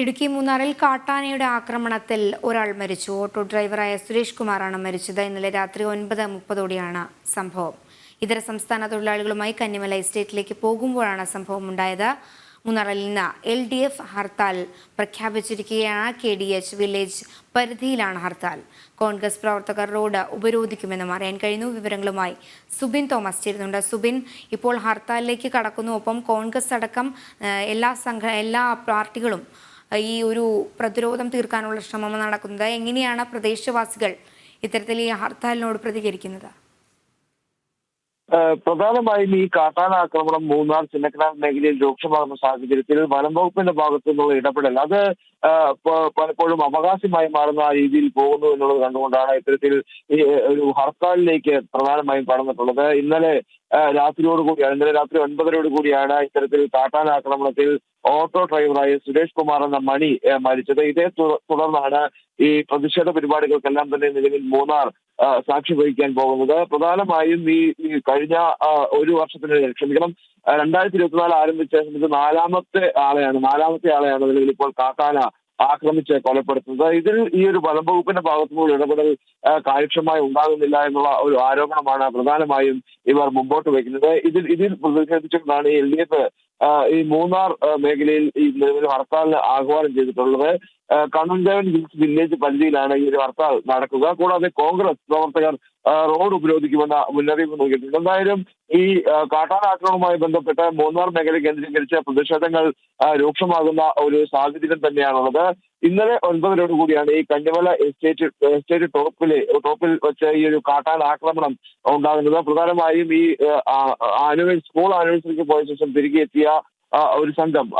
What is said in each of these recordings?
ഇടുക്കി മൂന്നാറിൽ കാട്ടാനയുടെ ആക്രമണത്തിൽ ഒരാൾ മരിച്ചു. ഓട്ടോ ഡ്രൈവറായ സുരേഷ് കുമാറാണ് മരിച്ചത്. ഇന്നലെ രാത്രി ഒൻപത് മുപ്പതോടെയാണ് സംഭവം. ഇതര സംസ്ഥാന തൊഴിലാളികളുമായി കന്നിമല എസ്റ്റേറ്റിലേക്ക് പോകുമ്പോഴാണ് സംഭവം ഉണ്ടായത് മൂന്നാറിൽ നിന്ന് എൽ ഡി എഫ് ഹർത്താൽ പ്രഖ്യാപിച്ചിരിക്കുകയാണ്. കെ ഡി എച്ച് വില്ലേജ് പരിധിയിലാണ് ഹർത്താൽ. കോൺഗ്രസ് പ്രവർത്തകർ റോഡ് ഉപരോധിക്കുമെന്നും അറിയാൻ കഴിഞ്ഞു. വിവരങ്ങളുമായി സുബിൻ തോമസ് ചേരുന്നുണ്ട്. സുബിൻ ഇപ്പോൾ ഹർത്താലിലേക്ക് കടക്കുന്നു. ഒപ്പം കോൺഗ്രസ് അടക്കം എല്ലാ സംഘ എല്ലാ പാർട്ടികളും ഈ ഒരു പ്രതിരോധം തീർക്കാനുള്ള ശ്രമം നടക്കുന്നത്. എങ്ങനെയാണ് പ്രദേശവാസികൾ ഇത്തരത്തിൽ ഈ ഹർത്താലിനോട് പ്രതികരിക്കുന്നത്? പ്രധാനമായും ഈ കാട്ടാന ആക്രമണം മൂന്നാർ ചിന്നക്കനാൽ മേഖലയിൽ രൂക്ഷമാകുന്ന സാഹചര്യത്തിൽ വനം വകുപ്പിന്റെ ഭാഗത്തു നിന്നുള്ള ഇടപെടൽ അത് പലപ്പോഴും അവകാശമായി മാറുന്ന രീതിയിൽ പോകുന്നു എന്നുള്ളത് കണ്ടുകൊണ്ടാണ് ഇത്തരത്തിൽ ഒരു ഹർത്താലിലേക്ക് പ്രധാനമായും കടന്നിട്ടുള്ളത്. ഇന്നലെ രാത്രിയോട് ഇന്നലെ രാത്രി ഒൻപതരയോട് കൂടിയാണ് ഇത്തരത്തിൽ കാട്ടാന ആക്രമണത്തിൽ ഓട്ടോ ഡ്രൈവറായ സുരേഷ് കുമാർ എന്ന മണി മരിച്ചത്. ഇതേ തുടർന്നാണ് ഈ പ്രതിഷേധ പരിപാടികൾക്കെല്ലാം തന്നെ നിലവിൽ മൂന്നാർ സാക്ഷി വഹിക്കാൻ പോകുന്നത്. പ്രധാനമായും ഈ കഴിഞ്ഞ ഒരു വർഷത്തിന് ക്ഷമിക്കണം രണ്ടായിരത്തി ഇരുപത്തിനാല് ആരംഭിച്ച സമയത്ത് നാലാമത്തെ ആളെയാണ് നാലാമത്തെ ആളെയാണ് നിലവിൽ ഇപ്പോൾ കാട്ടാന ആക്രമിച്ച് കൊലപ്പെടുത്തുന്നത്. ഇതിൽ ഈ ഒരു വനം വകുപ്പിന്റെ ഭാഗത്തുനിന്നുള്ള ഇടപെടൽ കാര്യക്ഷമമായി ഉണ്ടാകുന്നില്ല എന്നുള്ള ഒരു ആരോപണമാണ് പ്രധാനമായും ഇവർ മുമ്പോട്ട് വയ്ക്കുന്നത്. ഇതിൽ ഇതിൽ പ്രതിഷേധിച്ചുകൊണ്ടാണ് എൽ ഡി എഫ് ഈ മൂന്നാർ മേഖലയിൽ ഈ നിലവിൽ ഹർത്താലിന് ആഹ്വാനം ചെയ്തിട്ടുള്ളത്. കണ്ണൻദേവൻ ഹിൽസ് വില്ലേജ് പരിധിയിലാണ് ഈ ഒരു ഹർത്താൽ നടക്കുക. കൂടാതെ കോൺഗ്രസ് പ്രവർത്തകർ റോഡ് ഉപരോധിക്കുമെന്ന മുന്നറിയിപ്പ് നൽകിയിട്ടുണ്ട്. എന്തായാലും ഈ കാട്ടാനാക്രമണവുമായി ബന്ധപ്പെട്ട് മൂന്നാർ മേഖല കേന്ദ്രീകരിച്ച പ്രതിഷേധങ്ങൾ രൂക്ഷമാകുന്ന ഒരു സാഹചര്യം തന്നെയാണുള്ളത്. ഇന്നലെ ഒൻപതരോട് കൂടിയാണ് ഈ കഞ്ഞിമല എസ്റ്റേറ്റ് എസ്റ്റേറ്റ് ടോപ്പിലെ ടോപ്പിൽ വെച്ച ഈ ഒരു കാട്ടാൻ ആക്രമണം ഉണ്ടാകുന്നത്. പ്രധാനമായും ഈ ആനുവൽ സ്കൂൾ ആനിവേഴ്സറിക്ക് പോയ ശേഷം തിരികെ എത്തിയ ഒരു സംഘം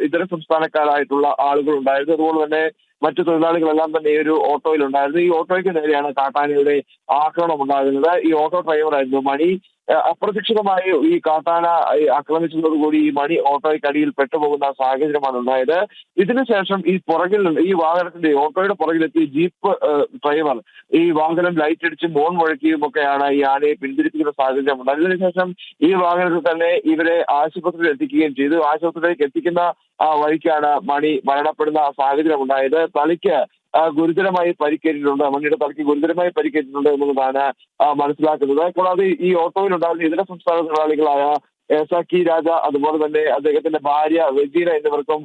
ഇതര സംസ്ഥാനക്കാരായിട്ടുള്ള ആളുകൾ ഉണ്ടായിരുന്നു അതുപോലെ തന്നെ മറ്റു തൊഴിലാളികളെല്ലാം തന്നെ ഈ ഒരു ഓട്ടോയിൽ ഉണ്ടായിരുന്നു. ഈ ഓട്ടോയ്ക്ക് നേരെയാണ് കാട്ടാനയുടെ ആക്രമണം ഉണ്ടാകുന്നത്. ഈ ഓട്ടോ ഡ്രൈവറായിരുന്നു മണി. അപ്രതീക്ഷിതമായി ഈ കാട്ടാന ആക്രമിച്ചതോടുകൂടി ഈ മണി ഓട്ടോയ്ക്കടിയിൽ പെട്ടുപോകുന്ന സാഹചര്യമാണ് ഉണ്ടായത്. ഇതിനുശേഷം ഈ പുറകിൽ ഈ വാഹനത്തിന്റെ ഓട്ടോയുടെ പുറകിലെത്തി ജീപ്പ് ഡ്രൈവർ ഈ വാഹനം ലൈറ്റ് അടിച്ച് മോൺ മുഴക്കിയും ഒക്കെയാണ് ഈ ആനയെ പിന്തിരിപ്പിക്കുന്ന സാഹചര്യം ഉണ്ടായത്. ഇതിനുശേഷം ഈ വാഹനത്തിൽ തന്നെ ഇവരെ ആശുപത്രിയിൽ എത്തിക്കുകയും ചെയ്തു. ആശുപത്രിയിലേക്ക് എത്തിക്കുന്ന ആ വഴിക്കാണ് മണി മരണപ്പെടുന്ന സാഹചര്യം ഉണ്ടായത്. തളിക്ക് ഗുരുതരമായി പരിക്കേറ്റിട്ടുണ്ട്. മണിയുടെ തലയ്ക്ക് ഗുരുതരമായി പരിക്കേറ്റിട്ടുണ്ട് എന്നുള്ളതാണ് മനസ്സിലാക്കുന്നത്. കൂടാതെ ഈ ഓട്ടോയിൽ ഉണ്ടായിരുന്ന ഇതര സംസ്ഥാന തൊഴിലാളികളായ സഖി രാജ അതുപോലെ തന്നെ അദ്ദേഹത്തിന്റെ ഭാര്യ വെജീന എന്നിവർക്കും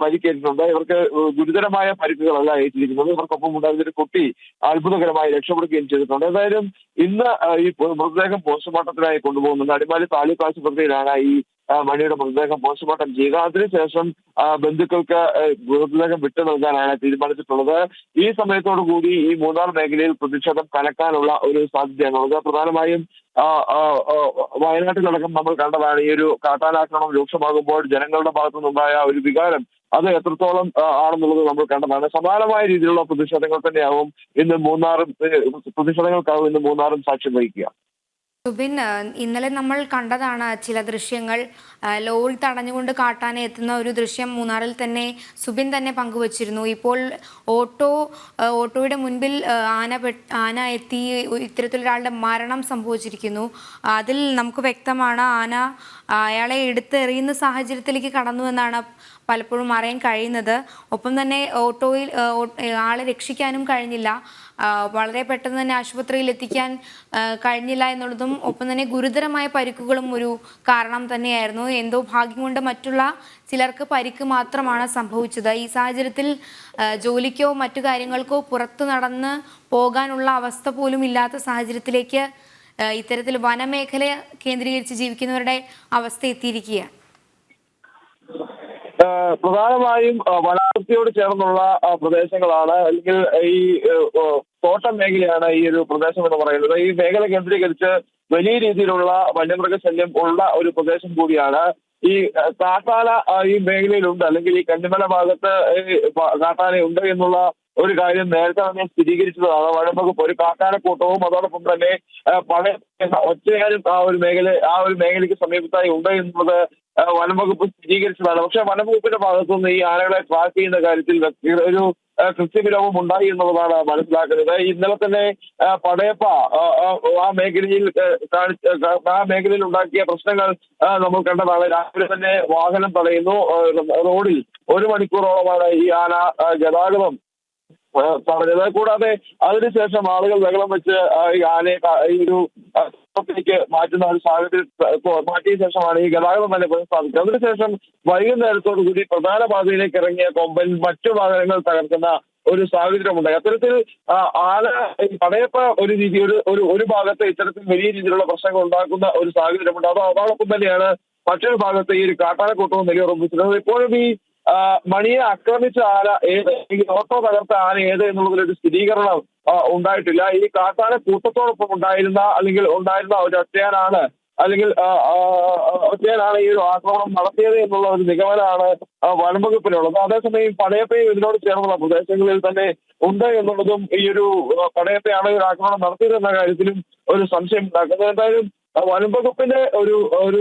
പരിക്കേറ്റിട്ടുണ്ട്. ഇവർക്ക് ഗുരുതരമായ പരിക്കുകളല്ല ഏറ്റിരിക്കുന്നത്. ഇവർക്കൊപ്പം ഉണ്ടായിരുന്ന ഒരു കുട്ടി അത്ഭുതകരമായി രക്ഷപ്പെടുകയും ചെയ്തിട്ടുണ്ട്. എന്തായാലും ഇന്ന് ഈ മൃതദേഹം പോസ്റ്റ്മോർട്ടത്തിനായി കൊണ്ടുപോകുന്നുണ്ട്. അടിമാലി താലൂക്ക് ആശുപത്രിയിലാണ് ഈ മണിയുടെ മൃതദേഹം പോസ്റ്റ്മോർട്ടം ചെയ്യുക. അതിനുശേഷം ബന്ധുക്കൾക്ക് മൃതദേഹം വിട്ടു നൽകാനാണ് തീരുമാനിച്ചിട്ടുള്ളത്. ഈ സമയത്തോടു കൂടി ഈ മൂന്നാർ മേഖലയിൽ പ്രതിഷേധം കലക്കാനുള്ള ഒരു സാധ്യതയാണുള്ളത് പ്രധാനമായും വയനാട്ടിലടക്കം നമ്മൾ കണ്ടതാണ്. ഈ ഒരു കാട്ടാനാക്രമണം രൂക്ഷമാകുമ്പോൾ ജനങ്ങളുടെ ഭാഗത്തു നിന്നുണ്ടായ ഒരു വികാരം അത് എത്രത്തോളം ആണെന്നുള്ളത് നമ്മൾ കണ്ടതാണ്. സമാനമായ രീതിയിലുള്ള പ്രതിഷേധങ്ങൾ തന്നെയാവും ഇന്ന് മൂന്നാറും പ്രതിഷേധങ്ങൾക്കാവും ഇന്ന് മൂന്നാറും സാക്ഷ്യം വഹിക്കുക. സുബിൻ ഇന്നലെ നമ്മൾ കണ്ടതാണ് ചില ദൃശ്യങ്ങൾ. ലോൾ തടഞ്ഞുകൊണ്ട് കാട്ടാൻ എത്തുന്ന ഒരു ദൃശ്യം മൂന്നാറിൽ തന്നെ സുബിൻ തന്നെ പങ്കുവച്ചിരുന്നു. ഇപ്പോൾ ഓട്ടോ ഓട്ടോയുടെ മുൻപിൽ ആന ആന എത്തി ഇത്തരത്തിലൊരാളുടെ മരണം സംഭവിച്ചിരിക്കുന്നു. അതിൽ നമുക്ക് വ്യക്തമാണ് ആന അയാളെ എടുത്തെറിയുന്ന സാഹചര്യത്തിലേക്ക് കടന്നു എന്നാണ് പലപ്പോഴും അറിയാൻ കഴിയുന്നത്. ഒപ്പം തന്നെ ഓട്ടോയിൽ ആളെ രക്ഷിക്കാനും കഴിഞ്ഞില്ല. വളരെ പെട്ടെന്ന് തന്നെ ആശുപത്രിയിൽ എത്തിക്കാൻ കഴിഞ്ഞില്ല എന്നുള്ളതും ഒപ്പം തന്നെ ഗുരുതരമായ പരിക്കുകളും ഒരു കാരണം തന്നെയായിരുന്നു. എന്തോ ഭാഗ്യം കൊണ്ട് മറ്റുള്ള ചിലർക്ക് പരിക്ക് മാത്രമാണ് സംഭവിച്ചത്. ഈ സാഹചര്യത്തിൽ ജോലിക്കോ മറ്റു കാര്യങ്ങൾക്കോ പുറത്തു നടന്ന് പോകാനുള്ള അവസ്ഥ പോലും ഇല്ലാത്ത സാഹചര്യത്തിലേക്ക് ഇത്തരത്തിൽ വനമേഖല കേന്ദ്രീകരിച്ച് ജീവിക്കുന്നവരുടെ അവസ്ഥ എത്തിയിരിക്കുകയാണ്. പ്രധാനമായും വനാതിർത്തിയോട് ചേർന്നുള്ള പ്രദേശങ്ങളാണ്. അല്ലെങ്കിൽ ഈ തോട്ടം മേഖലയാണ് ഈ ഒരു പ്രദേശം എന്ന് പറയുന്നത്. ഈ മേഖല കേന്ദ്രീകരിച്ച് വലിയ രീതിയിലുള്ള വന്യമൃഗശല്യം ഉള്ള ഒരു പ്രദേശം കൂടിയാണ്. ഈ കാട്ടാന ഈ മേഖലയിലുണ്ട്. അല്ലെങ്കിൽ ഈ കന്നിമല ഭാഗത്ത് കാട്ടാനയുണ്ട് എന്നുള്ള ഒരു കാര്യം നേരത്തെ തന്നെ സ്ഥിരീകരിച്ചതാണ്. വനംവകുപ്പ് ഒരു കാട്ടാനക്കൂട്ടവും അതോടൊപ്പം തന്നെ പഴയ ഒറ്റയാലും ആ ഒരു മേഖല ആ ഒരു മേഖലയ്ക്ക് സമീപത്തായി ഉണ്ട് എന്നുള്ളത് വനം വകുപ്പ് സ്ഥിരീകരിച്ചതാണ്. പക്ഷെ വനം വകുപ്പിന്റെ ഭാഗത്തുനിന്ന് ഈ ആനകളെ ട്രാക്ക് ചെയ്യുന്ന കാര്യത്തിൽ ഒരു കൃത്യവിലോപം ഉണ്ടായി എന്നുള്ളതാണ് മനസ്സിലാക്കുന്നത്. ഇന്നലെ തന്നെ പടയപ്പ ആ, മേഖലയിൽ ആ, മേഖലയിൽ ഉണ്ടാക്കിയ പ്രശ്നങ്ങൾ നമ്മൾ കണ്ടതാണ്. രാവിലെ തന്നെ വാഹനം തടയുന്നു. റോഡിൽ ഒരു മണിക്കൂറോളമാണ് ഈ ആന ഗതാഗതം പറഞ്ഞത് കൂടാതെ അതിനുശേഷം ആളുകൾ ബഹളം വെച്ച് ഈ ആനയെ ഈ ഒരു ആ, മാറ്റുന്ന ഒരു സാഹചര്യം മാറ്റിയ ശേഷമാണ് ഈ ഗതാഗതം തന്നെ പുനഃസ്ഥാപിച്ചത് അതിനുശേഷം വൈകുന്നേരത്തോടു കൂടി പ്രധാന പാതയിലേക്ക് ഇറങ്ങിയ കൊമ്പൻ മറ്റു വാഹനങ്ങൾ തകർക്കുന്ന ഒരു സാഹചര്യമുണ്ടായി അത്തരത്തിൽ ആല പടയപ്പ ഒരു രീതി ഒരു ഒരു ഭാഗത്ത് ഇത്തരത്തിൽ വലിയ രീതിയിലുള്ള പ്രശ്നങ്ങൾ ഉണ്ടാക്കുന്ന ഒരു സാഹചര്യമുണ്ട്. അത് അതോടൊപ്പം തന്നെയാണ് മറ്റൊരു ഭാഗത്ത് ഈ ഒരു കാട്ടാനക്കൂട്ടവും നിലയുറപ്പിച്ചിരുന്നത് ഇപ്പോഴും ഈ മണിയെ ആക്രമിച്ച ആന ഏത് ഓട്ടോ തകർത്ത ആന ഏത് എന്നുള്ളതിലൊരു സ്ഥിരീകരണം ഉണ്ടായിട്ടില്ല. ഈ കാട്ടാന കൂട്ടത്തോടൊപ്പം ഉണ്ടായിരുന്ന അല്ലെങ്കിൽ ഉണ്ടായിരുന്ന ഒരു ഒറ്റയാനാണ് അല്ലെങ്കിൽ ഒറ്റയാനാണ് ഈ ഒരു ആക്രമണം നടത്തിയത് എന്നുള്ള ഒരു നിഗമനമാണ് വനംവകുപ്പിനുള്ളത്. അതേസമയം പടയപ്പയും ഇതിനോട് ചേർന്നുള്ള പ്രദേശങ്ങളിൽ തന്നെ ഉണ്ട് എന്നുള്ളതും ഈ ഒരു പടയപ്പയാണ് ഒരു ആക്രമണം നടത്തിയത് എന്ന കാര്യത്തിലും ഒരു സംശയം ഉണ്ടാക്കുന്നത്. എന്തായാലും വനംവകുപ്പിന്റെ ഒരു ഒരു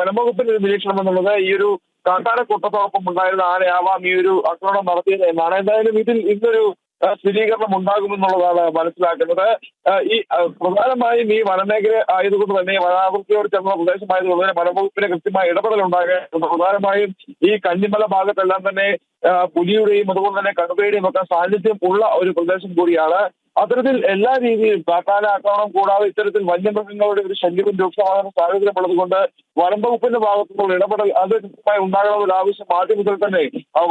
വനംവകുപ്പിന്റെ ഒരു നിരീക്ഷണം എന്നുള്ളത് ഈ ഒരു കാട്ടാന കൂട്ടത്തോടൊപ്പം ഉണ്ടായിരുന്ന ആരെയാവാം ഈ ഒരു ആക്രമണം നടത്തിയത് എന്നാണ്. എന്തായാലും ഇതിൽ ഇന്നൊരു സ്ഥിരീകരണം ഉണ്ടാകുമെന്നുള്ളതാണ് മനസ്സിലാക്കുന്നത്. ഈ പ്രധാനമായും ഈ വനമേഖല ആയതുകൊണ്ട് തന്നെ വനാവൃത്തിയോട് ചേർന്ന പ്രദേശമായതുകൊണ്ട് തന്നെ വനംവകുപ്പിന് കൃത്യമായ ഇടപെടൽ ഉണ്ടാകേണ്ടത് പ്രധാനമായും ഈ കഞ്ഞിമല ഭാഗത്തെല്ലാം തന്നെ പുലിയുടെയും അതുപോലെ തന്നെ കടുവയുടെയും ഒക്കെ സാന്നിധ്യം ഉള്ള ഒരു പ്രദേശം കൂടിയാണ് അത്തരത്തിൽ എല്ലാ രീതിയിലും കാട്ടാന ആക്രമണം കൂടാതെ ഇത്തരത്തിൽ വന്യമൃഗങ്ങളുടെ ഒരു ശല്യവും രൂക്ഷമാകുന്ന സാഹചര്യമുള്ളത് കൊണ്ട് വനം വകുപ്പിന്റെ ഭാഗത്തു നിന്നുള്ള ഇടപെടൽ അത് കൃത്യമായി ഉണ്ടാകണമെന്നൊരു ആവശ്യം ആദ്യം മുതൽ തന്നെ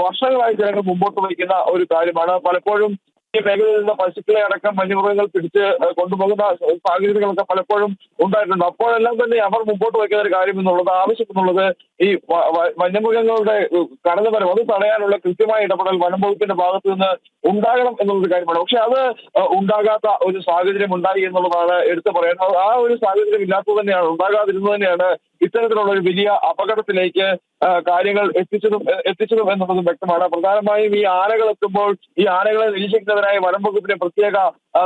വർഷങ്ങളായി ജനങ്ങൾ മുമ്പോട്ട് വയ്ക്കുന്ന ഒരു കാര്യമാണ്. പലപ്പോഴും ഈ മേഖലയിൽ നിന്ന് പശുക്കളെ അടക്കം വന്യമൃഗങ്ങൾ പിടിച്ച് കൊണ്ടുപോകുന്ന സാഹചര്യങ്ങളൊക്കെ പലപ്പോഴും ഉണ്ടായിട്ടുണ്ട്. അപ്പോഴെല്ലാം തന്നെ അവർ മുമ്പോട്ട് വയ്ക്കുന്ന ഒരു കാര്യം എന്നുള്ളത് ആവശ്യം എന്നുള്ളത് ഈ വന്യമൃഗങ്ങളുടെ കടന്നു വന്യമൃഗങ്ങളുടെ കടന്നുവരവ് അത് തടയാനുള്ള കൃത്യമായ ഇടപെടൽ വനം വകുപ്പിന്റെ ഭാഗത്തു നിന്ന് ഉണ്ടാകണം എന്നുള്ളൊരു കാര്യമാണ്. പക്ഷെ അത് ഉണ്ടാകാത്ത ഒരു സാഹചര്യം ഉണ്ടായി എന്നുള്ളതാണ് എടുത്തു പറയുന്നത് ആ ഒരു സാഹചര്യം ഇല്ലാത്തത് തന്നെയാണ് ഉണ്ടാകാതിരുന്നത് തന്നെയാണ് ഇത്തരത്തിലുള്ള ഒരു വലിയ അപകടത്തിലേക്ക് കാര്യങ്ങൾ എത്തിച്ചതും എത്തിച്ചതും എന്നുള്ളതും വ്യക്തമാണ്. പ്രധാനമായും ഈ ആനകൾ എത്തുമ്പോൾ ഈ ആനകളെ നിരീക്ഷിക്കുന്നതിനായി വനം വകുപ്പിന്റെ പ്രത്യേക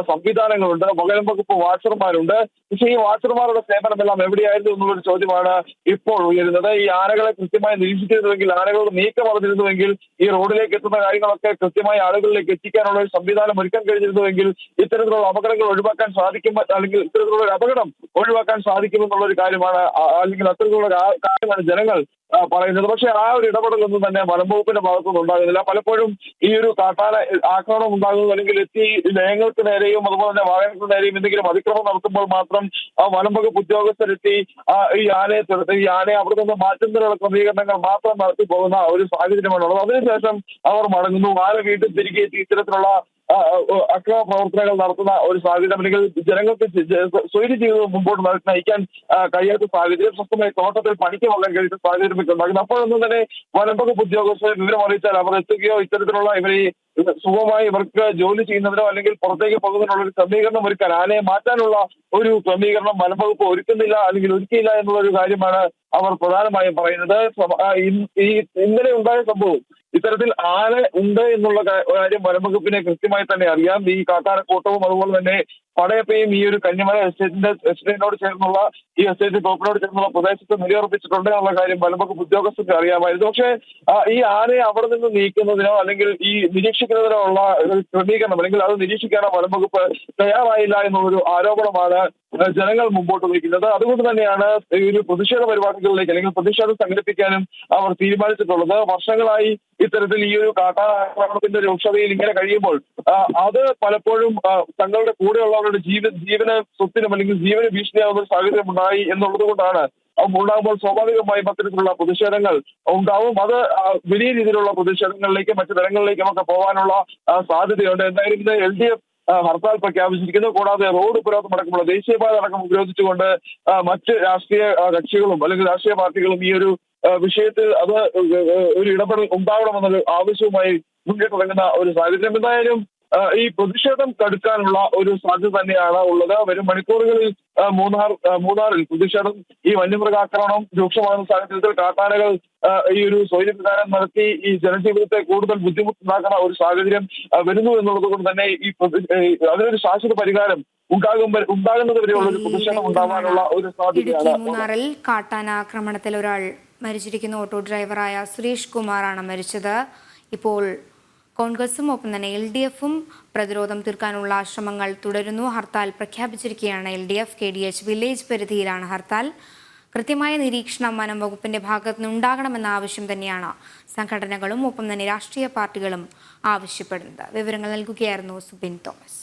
സംവിധാനങ്ങളുണ്ട്. വനം വകുപ്പ് വാച്ചർമാരുണ്ട്. പക്ഷേ ഈ വാച്ചർമാരുടെ സേവനമെല്ലാം എവിടെയായിരുന്നു എന്നുള്ളൊരു ചോദ്യമാണ് ഇപ്പോൾ ഉയരുന്നത്. ഈ ആനകളെ കൃത്യമായി നിരീക്ഷിച്ചിരുന്നുവെങ്കിൽ ആനകളുടെ നീക്കം അറിഞ്ഞിരുന്നുവെങ്കിൽ ഈ റോഡിലേക്ക് എത്തുന്ന കാര്യങ്ങളൊക്കെ കൃത്യമായി ആളുകളിലേക്ക് എത്തിക്കാനുള്ള ഒരു സംവിധാനം ഒരുക്കാൻ കഴിഞ്ഞിരുന്നുവെങ്കിൽ ഇത്തരത്തിലുള്ള അപകടങ്ങൾ ഒഴിവാക്കാൻ സാധിക്കും അല്ലെങ്കിൽ ഇത്തരത്തിലുള്ള ഒരു അപകടം ഒഴിവാക്കാൻ സാധിക്കുമെന്നുള്ള ഒരു കാര്യമാണ് അല്ലെങ്കിൽ അത്തരത്തിലുള്ള കാര്യമാണ് ജനങ്ങൾ പറയുന്നത്. പക്ഷെ ആ ഒരു ഇടപെടലൊന്നും തന്നെ വനം വകുപ്പിന്റെ ഭാഗത്തുനിന്ന് ഉണ്ടാകുന്നില്ല. പലപ്പോഴും ഈ ഒരു കാട്ടാന ആക്രമണം ഉണ്ടാകുന്നത് അല്ലെങ്കിൽ എത്തി ലയങ്ങൾക്ക് നേരെയും അതുപോലെ തന്നെ വാഹനങ്ങൾക്ക് നേരെയും എന്തെങ്കിലും അതിക്രമം നടത്തുമ്പോൾ മാത്രം ആ വനം വകുപ്പ് ഉദ്യോഗസ്ഥരെത്തി ആ ഈ ആനയെ തുടർന്ന് ഈ ആനയെ അവിടെ നിന്ന് മാറ്റുന്നതിനുള്ള ക്രമീകരണങ്ങൾ മാത്രം നടത്തി പോകുന്ന ഒരു സാഹചര്യമാണുള്ളത് അതിനുശേഷം അവർ മടങ്ങുന്നു. ആന വീണ്ടും തിരികെ എത്തി. ഇത്തരത്തിലുള്ള അക്രമ പ്രവർത്തനങ്ങൾ നടത്തുന്ന ഒരു സാഹചര്യം അല്ലെങ്കിൽ ജനങ്ങൾക്ക് സ്വൈര്യ ജീവിതം മുമ്പോട്ട് നയി- നയിക്കാൻ കഴിയാത്ത സാഹചര്യം സ്വസ്ഥമായി തോട്ടത്തിൽ പണിക്ക് പോകാൻ കഴിയുന്ന സാഹചര്യം ഒക്കെ അപ്പോഴൊന്നും തന്നെ വനംവകുപ്പ് ഉദ്യോഗസ്ഥരെ വിവരം അറിയിച്ചാൽ അവർ എത്തുകയോ ഇത്തരത്തിലുള്ള ഇവർ സുഖമായി ഇവർക്ക് ജോലി ചെയ്യുന്നതിനോ അല്ലെങ്കിൽ പുറത്തേക്ക് പോകുന്നതിനുള്ള ഒരു ക്രമീകരണം ഒരുക്കാൻ ആനയെ മാറ്റാനുള്ള ഒരു ക്രമീകരണം വനംവകുപ്പ് ഒരുക്കുന്നില്ല അല്ലെങ്കിൽ ഒരുക്കിയില്ല എന്നുള്ള ഒരു കാര്യമാണ് അവർ പ്രധാനമായും പറയുന്നത് ഈ ഇന്നലെ ഉണ്ടായ സംഭവം. ഇത്തരത്തിൽ ആന ഉണ്ട് എന്നുള്ള കാര്യം വനംവകുപ്പിനെ കൃത്യമായി തന്നെ അറിയാം. ഈ കാക്കാരക്കൂട്ടവും അതുപോലെ തന്നെ പടയപ്പയും ഈ ഒരു കന്യമല എസ്റ്റേറ്റിന്റെ എസ്റ്റേറ്റിനോട് ചേർന്നുള്ള ഈ എസ്റ്റേറ്റ് തോപ്പിനോട് ചേർന്നുള്ള പ്രദേശത്ത് നിലയുറപ്പിച്ചിട്ടുണ്ട് എന്നുള്ള കാര്യം വനംവകുപ്പ് ഉദ്യോഗസ്ഥർക്ക് അറിയാമായിരുന്നു. പക്ഷേ ഈ ആനയെ അവിടെ നിന്ന് നീക്കുന്നതിനോ അല്ലെങ്കിൽ ഈ നിരീക്ഷിക്കുന്നതിനോ ഉള്ള ക്രമീകരണം അല്ലെങ്കിൽ അത് നിരീക്ഷിക്കാനോ വനംവകുപ്പ് തയ്യാറായില്ല എന്നുള്ളൊരു ആരോപണമാണ് ജനങ്ങൾ മുമ്പോട്ട് വയ്ക്കുന്നത് അതുകൊണ്ട് തന്നെയാണ് ഈ ഒരു പ്രതിഷേധ പരിപാടികളിലേക്ക് അല്ലെങ്കിൽ പ്രതിഷേധം സംഘടിപ്പിക്കാനും അവർ തീരുമാനിച്ചിട്ടുള്ളത്. വർഷങ്ങളായി ഇത്തരത്തിൽ ഈ ഒരു കാട്ടാക്രമണത്തിന്റെ രൂക്ഷതയിൽ ഇങ്ങനെ കഴിയുമ്പോൾ അത് പലപ്പോഴും തങ്ങളുടെ കൂടെയുള്ളവരുടെ ജീവ ജീവന സ്വത്തിനും അല്ലെങ്കിൽ ജീവന ഭീഷണിയാവുന്ന ഒരു സാഹചര്യം ഉണ്ടായി എന്നുള്ളത് കൊണ്ടാണ് ഉണ്ടാകുമ്പോൾ സ്വാഭാവികമായും അത്തരത്തിലുള്ള പ്രതിഷേധങ്ങൾ ഉണ്ടാവും. അത് വലിയ രീതിയിലുള്ള പ്രതിഷേധങ്ങളിലേക്കും മറ്റു തരങ്ങളിലേക്കും ഒക്കെ പോകാനുള്ള സാധ്യതയുണ്ട്. എന്തായാലും ഇത് എൽ ഡി എഫ് ഹർത്താൽ പ്രഖ്യാപിച്ചിരിക്കുന്നു കൂടാതെ റോഡ് ഉപരോധം അടക്കമുള്ള ദേശീയപാത അടക്കം ഉപരോധിച്ചുകൊണ്ട് മറ്റ് രാഷ്ട്രീയ കക്ഷികളും അല്ലെങ്കിൽ രാഷ്ട്രീയ പാർട്ടികളും ഈ ഒരു വിഷയത്തിൽ അത് ഒരു ഇടപെടൽ ഉണ്ടാവണമെന്നൊരു ആവശ്യവുമായി മുന്നിട്ട് തുടങ്ങുന്ന ഒരു സാഹചര്യം. എന്തായാലും ഈ പ്രതിഷേധം കടുക്കാനുള്ള ഒരു സാധ്യത തന്നെയാണ് ഉള്ളത്. വരും മണിക്കൂറുകളിൽ മൂന്നാർ മൂന്നാറിൽ പ്രതിഷേധം ഈ വന്യമൃഗാക്രമണം രൂക്ഷമാകുന്ന സാഹചര്യത്തിൽ കാട്ടാനകൾ ഈ ഒരു സ്വൈര്യവിധാനം നടത്തി ഈ ജനജീവിതത്തെ കൂടുതൽ ബുദ്ധിമുട്ടുണ്ടാക്കുന്ന ഒരു സാഹചര്യം വരുന്നു എന്നുള്ളത് കൊണ്ട് തന്നെ ഈ അതിനൊരു ശാശ്വത പരിഹാരം ഉണ്ടാകുമ്പോൾ ഉണ്ടാകുന്നത് വരെയുള്ള ഒരു പ്രതിഷേധം ഉണ്ടാവാനുള്ള ഒരു സാധ്യതയാണ് മൂന്നാറിൽ കാട്ടാന ആക്രമണത്തിൽ ഒരാൾ മരിച്ചിരിക്കുന്ന. ഓട്ടോ ഡ്രൈവറായ സുരേഷ് കുമാറാണ് മരിച്ചത്. ഇപ്പോൾ കോൺഗ്രസും ഒപ്പം തന്നെ എൽ ഡി എഫും പ്രതിരോധം തീർക്കാനുള്ള ശ്രമങ്ങൾ തുടരുന്നു. ഹർത്താൽ പ്രഖ്യാപിച്ചിരിക്കുകയാണ് L D F K D H village പരിധിയിലാണ് ഹർത്താൽ. കൃത്യമായ നിരീക്ഷണം വനം വകുപ്പിന്റെ ഭാഗത്തു നിന്നുണ്ടാകണമെന്ന ആവശ്യം തന്നെയാണ് സംഘടനകളും ഒപ്പം തന്നെ രാഷ്ട്രീയ പാർട്ടികളും ആവശ്യപ്പെടുന്നത്. വിവരങ്ങൾ നൽകുകയായിരുന്നു സുബിൻ തോമസ്.